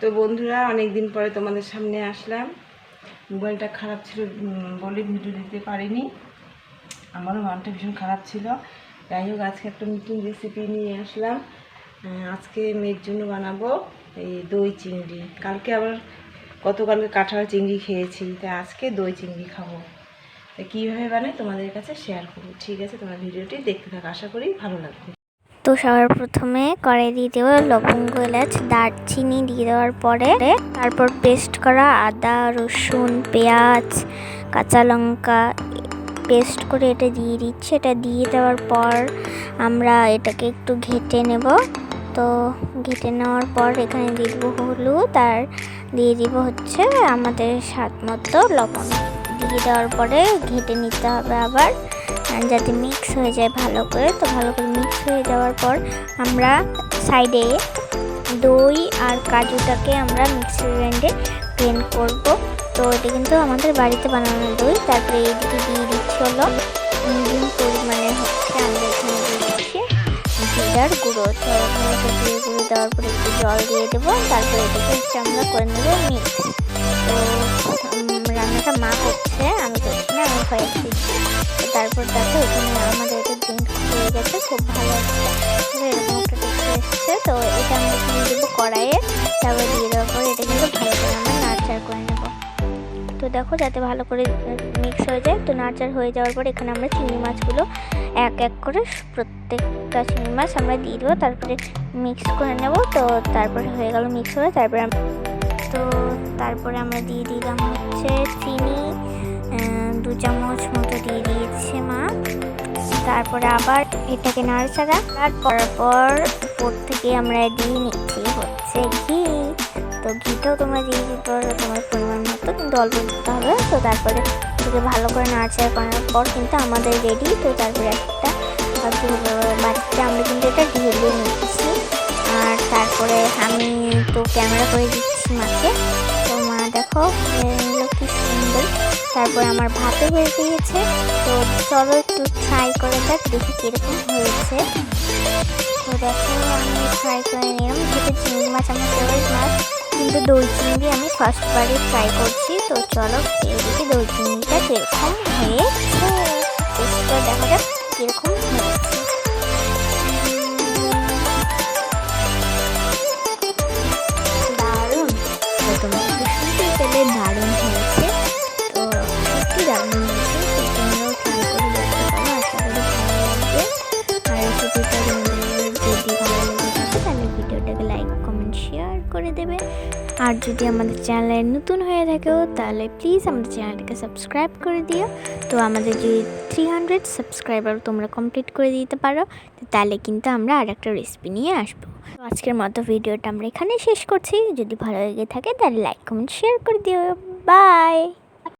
তো বন্ধুরা অনেক দিন পরে তোমাদের সামনে আসলাম। মোবাইলটা খারাপ ছিল বলে ভিডিও দিতে পারিনি। আমারও মনটা ভীষণ খারাপ ছিল। যাই হোক, আজকে একটা নতুন রেসিপি নিয়ে আসলাম। আজকে মেয়ের জন্য বানাবো এই দই চিংড়ি। কালকে আবার গতকালকে কাঁঠাল চিংড়ি খেয়েছি তাই আজকে দই চিংড়ি খাব। তা কীভাবে বানাই তোমাদের কাছে শেয়ার করব। ঠিক আছে, তোমার ভিডিওটি দেখতে থাকো। আশা করি ভালো লাগবে। তো সবার প্রথমে কড়াই দিয়ে দেবো লবঙ্গ, এলাচ, দারচিনি দিয়ে দেওয়ার পরে তারপর পেস্ট করা আদা, রসুন, পেঁয়াজ, কাঁচা লঙ্কা পেস্ট করে এটা দিয়ে দিচ্ছি। এটা দিয়ে দেওয়ার পর আমরা এটাকে একটু ঘেটে নেব। তো ঘেটে নেওয়ার পর এখানে দিয়ে দেবো হলুদ আর দিয়ে দিব হচ্ছে আমাদের স্বাদ মতো লবণ। দিয়ে দেওয়ার পরে ঘেটে নিতে হবে আবার যাতে মিক্স হয়ে যায় ভালো করে। তো ভালো করে মিক্স হয়ে যাওয়ার পর আমরা সাইডে দই আর কাজুটাকে আমরা মিক্সার গ্রাইন্ডে গ্রেন্ড করব। তো এটা কিন্তু আমাদের বাড়িতে বানানো দই। তারপরে এইদিকে দিয়ে দিচ্ছি হলো মিডিয়াম পরিমাণে হচ্ছে আমরা এখানে দিয়ে দিচ্ছি, জিরার গুঁড়ো। তো জিরে গুঁড়ো দেওয়ার পরে একটু জল দিয়ে দেবো। তারপরে এটাকে হচ্ছে আমরা করে নেব মিক্স তো রান্নাটা মা করছে, আমি করছি না, আমি তো তারপর দেখো, এখানে আমাদের এটা ড্রিঙ্ক হয়ে গেছে, খুব ভালো একটা এরকম একটা টেস্ট এসছে। তো এটা আমরা দিয়ে দেবো কড়াইয়ে, তারপরে দিয়ে দেওয়ার পরে এটা কিন্তু ভালো করে আমরা নাড়চাড় করে নেব। তো দেখো, যাতে ভালো করে মিক্স হয়ে যায়, তো নাড়চাড় হয়ে যাওয়ার পর এখানে আমরা চিংড়ি মাছগুলো এক এক করে প্রত্যেকটা চিংড়ি মাছ আমরা দিয়ে দেবো, তারপরে মিক্স করে নেব। তো তারপরে হয়ে গেল মিক্স হয়ে, তারপরে তো তারপরে আমরা দিয়ে দিলাম হচ্ছে চিনি দু চামচ মতো দিয়ে দিয়েছে মা। তারপরে আবার এটাকে নাড়াচাড়া তারপর পর উপর থেকে আমরা দিয়ে নিচ্ছি হচ্ছে ঘি। তো ঘিটাও তোমরা দিয়ে দিতে পারো, তোমার পরিমাণ মতো, কিন্তু অল্প দিতে হবে। তো তারপরে এটাকে ভালো করে নাড়াচাড়া করার পর কিন্তু আমাদের রেডি তো তারপরে একটা বাটিতে আমরা কিন্তু এটা ঢেলে নিচ্ছি। আর তারপরে আমি তো ক্যামেরা করে দিচ্ছি মাকে। তো মা, দেখো কি সুন্দর। তারপর আমার ভাতে হয়ে গিয়েছে। তো চলো একটু ট্রাই করে দেখ, দেখি কীরকম হয়েছে। তো দেখো, আমি ট্রাই করে নিলাম। যেহেতু চিংড়ি মাছ আমার ফেভারিট মাছ। কিন্তু দই চিংড়ি আমি ফার্স্ট বারে ট্রাই করছি। তো চলো দেখি দই চিংড়িটা কীরকম হয়েছে। দেখা যাক কীরকম করে দেবে। আর যদি আমাদের চ্যানেলে নতুন হয়ে থাকেও তাহলে প্লিজ আমাদের চ্যানেলটাকে সাবস্ক্রাইব করে দিও। তো আমাদের যদি থ্রি হান্ড্রেড সাবস্ক্রাইবার তোমরা কমপ্লিট করে দিতে পারো তাহলে কিন্তু আমরা আর একটা রেসিপি নিয়ে আসব। তো আজকের মতো ভিডিওটা আমরা এখানে শেষ করছি। যদি ভালো লেগে থাকে, তাহলে লাইক কমেন্ট শেয়ার করে দিও। বাই